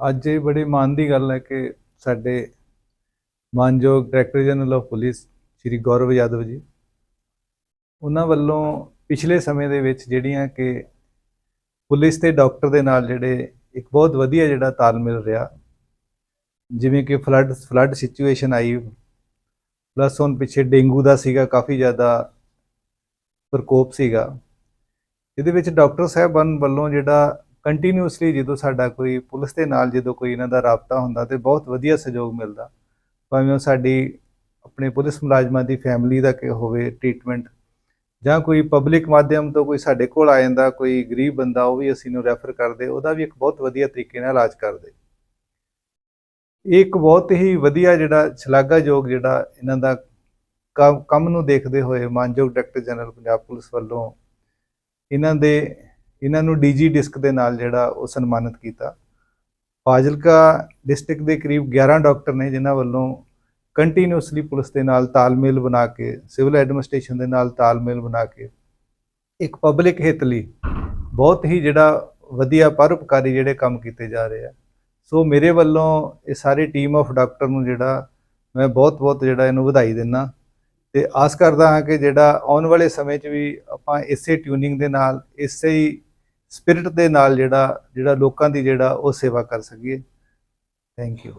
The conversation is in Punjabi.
ਅੱਜ ਇਹ ਬੜੇ ਮਾਣ ਦੀ ਗੱਲ ਹੈ ਕਿ ਸਾਡੇ ਮਾਨਯੋਗ director general of police Shri Gaurav Yadav ji, ਉਹਨਾਂ ਵੱਲੋਂ ਪਿਛਲੇ ਸਮੇਂ ਦੇ ਵਿੱਚ ਜਿਹੜੀਆਂ ਕਿ ਪੁਲਿਸ ਤੇ ਡਾਕਟਰ ਦੇ ਨਾਲ ਜਿਹੜੇ ਇੱਕ ਬਹੁਤ ਵਧੀਆ ਜਿਹੜਾ ਤਾਲਮੇਲ ਰਿਹਾ, ਜਿਵੇਂ ਕਿ ਫਲੱਡ ਫਲੱਡ ਸਿਚੁਏਸ਼ਨ ਆਈ, ਪਲੱਸ ਹੁਣ ਪਿੱਛੇ ਡੇਂਗੂ ਦਾ ਸੀਗਾ, ਕਾਫੀ ਜ਼ਿਆਦਾ ਪ੍ਰਕੋਪ ਸੀਗਾ। ਇਹਦੇ ਵਿੱਚ ਡਾਕਟਰ ਸਾਹਿਬਾਨ ਵੱਲੋਂ ਜਿਹੜਾ ਕੰਟੀਨਿਊਸਲੀ ਜਦੋਂ ਸਾਡਾ ਕੋਈ ਪੁਲਿਸ ਦੇ ਨਾਲ ਜਦੋਂ ਕੋਈ ਇਹਨਾਂ ਦਾ ਰਾਬਤਾ ਹੁੰਦਾ ਤੇ ਬਹੁਤ ਵਧੀਆ ਸਹਿਯੋਗ ਮਿਲਦਾ। ਭਾਵੇਂ ਉਹ ਸਾਡੀ ਆਪਣੇ ਪੁਲਿਸ ਮੁਲਾਜ਼ਮਾਂ ਦੀ ਫੈਮਿਲੀ ਦਾ ਕਿ ਹੋਵੇ ਟ੍ਰੀਟਮੈਂਟ ਜਾਂ ਕੋਈ ਪਬਲਿਕ ਮਾਧਿਅਮ ਤੋਂ ਕੋਈ ਸਾਡੇ ਕੋਲ ਆ ਜਾਂਦਾ, ਕੋਈ ਗਰੀਬ ਬੰਦਾ, ਉਹ ਵੀ ਅਸੀਂ ਨੂੰ ਰੈਫਰ ਕਰਦੇ, ਉਹਦਾ ਵੀ ਇੱਕ ਬਹੁਤ ਵਧੀਆ ਤਰੀਕੇ ਨਾਲ ਇਲਾਜ ਕਰਦੇ। ਇਹ ਇੱਕ ਬਹੁਤ ਹੀ ਵਧੀਆ ਜਿਹੜਾ ਸ਼ਲਾਘਾਯੋਗ ਜਿਹੜਾ ਇਹਨਾਂ ਦਾ ਕੰਮ ਕੰਮ ਨੂੰ ਦੇਖਦੇ ਹੋਏ ਮਾਨਯੋਗ ਡਾਇਰੈਕਟਰ ਜਨਰਲ ਪੰਜਾਬ ਪੁਲਿਸ ਵੱਲੋਂ ਇਹਨਾਂ ਦੇ ਇਹਨਾਂ ਨੂੰ ਡੀਜੀ ਡਿਸਕ ਦੇ ਨਾਲ ਜਿਹੜਾ ਉਹ ਸਨਮਾਨਿਤ ਕੀਤਾ। ਫਾਜ਼ਿਲਕਾ ਡਿਸਟ੍ਰਿਕਟ ਦੇ ਕਰੀਬ 11 ਡਾਕਟਰ ਨੇ ਜਿਨ੍ਹਾਂ ਵੱਲੋਂ ਕੰਟੀਨਿਊਸਲੀ ਪੁਲਿਸ ਦੇ ਨਾਲ ਤਾਲਮੇਲ ਬਣਾ ਕੇ, ਸਿਵਲ ਐਡਮਿਨਿਸਟ੍ਰੇਸ਼ਨ ਦੇ ਨਾਲ ਤਾਲਮੇਲ ਬਣਾ ਕੇ ਇੱਕ ਪਬਲਿਕ ਹਿੱਤ ਲਈ ਬਹੁਤ ਹੀ ਜਿਹੜਾ ਵਧੀਆ ਪਰਉਪਕਾਰੀ ਜਿਹੜੇ ਕੰਮ ਕੀਤੇ ਜਾ ਰਹੇ ਆ। ਸੋ ਮੇਰੇ ਵੱਲੋਂ ਇਹ ਸਾਰੀ ਟੀਮ ਆਫ ਡਾਕਟਰ ਨੂੰ ਜਿਹੜਾ ਮੈਂ ਬਹੁਤ-ਬਹੁਤ ਜਿਹੜਾ ਇਹਨੂੰ ਵਧਾਈ ਦਿੰਦਾ ਤੇ ਆਸ ਕਰਦਾ ਹਾਂ ਕਿ ਜਿਹੜਾ ਆਉਣ ਵਾਲੇ ਸਮੇਂ 'ਚ ਵੀ ਆਪਾਂ ਇਸੇ ਟਿਊਨਿੰਗ ਦੇ ਨਾਲ ਇਸੇ ਹੀ ਸਪਿਰਿਟ ਦੇ ਨਾਲ ਜਿਹੜਾ ਜਿਹੜਾ ਲੋਕਾਂ ਦੀ ਜਿਹੜਾ ਉਹ ਸੇਵਾ ਕਰ ਸਕੀਏ। Thank you